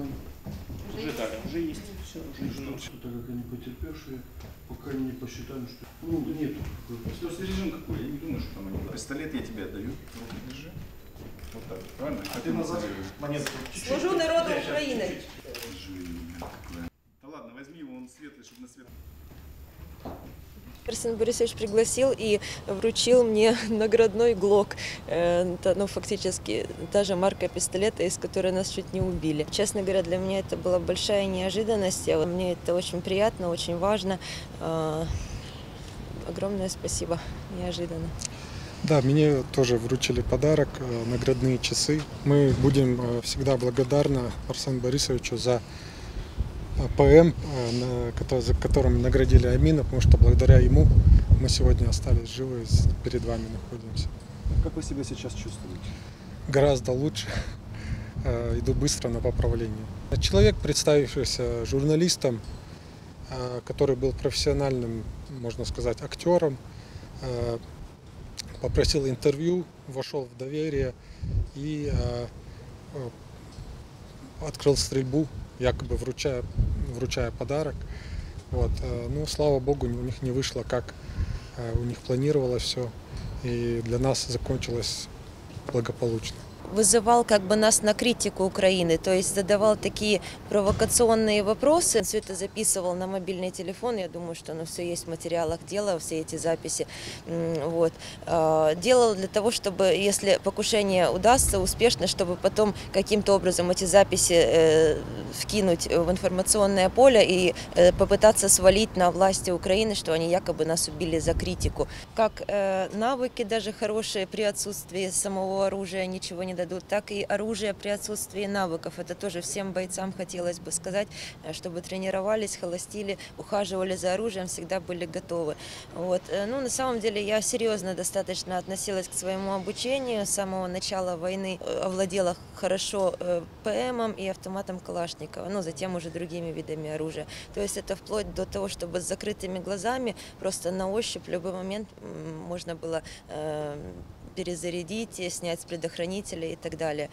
Пока... Уже, уже дали, уже есть. Все, уже есть. Ну, так как они потерпевшие, пока не посчитаем, что... Ну, да нет. Просто режим какой, я не думаю, что там они... Пистолет я тебе отдаю. Ну, держи. Вот так, правильно? А ты назад монетку. Служу народу Украины. Да ладно, возьми его, он светлый, чтобы на свет... Арсен Борисович пригласил и вручил мне наградной ГЛОК. Это, ну, фактически та же марка пистолета, из которой нас чуть не убили. Честно говоря, для меня это была большая неожиданность. Мне это очень приятно, очень важно. Э, Огромное спасибо. Неожиданно. Да, мне тоже вручили подарок, э, наградные часы. Мы будем э, всегда благодарны Арсену Борисовичу за ПМ, э, за которым наградили Амина, потому что благодаря ему мы сегодня остались живы, перед вами находимся. Как вы себя сейчас чувствуете? Гораздо лучше, э, иду быстро на поправление. Человек, представившийся журналистом, э, который был профессиональным, можно сказать, актером, попросил интервью, вошел в доверие и открыл стрельбу, якобы вручая, вручая подарок. Вот. э, Ну, слава богу, у них не вышло, как э, у них планировалось все. И для нас закончилось благополучно. Вызывал как бы нас на критику Украины, то есть задавал такие провокационные вопросы. Все это записывал на мобильный телефон, я думаю, что оно все есть в материалах дела, все эти записи. Вот. А, Делал для того, чтобы, если покушение удастся успешно, чтобы потом каким-то образом эти записи э, вкинуть в информационное поле и э, попытаться свалить на власти Украины, что они якобы нас убили за критику. Как э, навыки даже хорошие при отсутствии самого оружия ничего не дадут, так и оружие при отсутствии навыков. Это тоже всем бойцам хотелось бы сказать, э, чтобы тренировались, холостили, ухаживали за оружием, всегда были готовы. Вот. Э, Ну, на самом деле я серьезно достаточно относилась к своему обучению. С самого начала войны э, овладела хорошо ПМом и автоматом Калашникова, ну, затем уже другими видами оружия. То есть это вплоть до того, чтобы с закрытыми глазами просто на ощупь в любой момент можно было перезарядить, снять с предохранителя и так далее.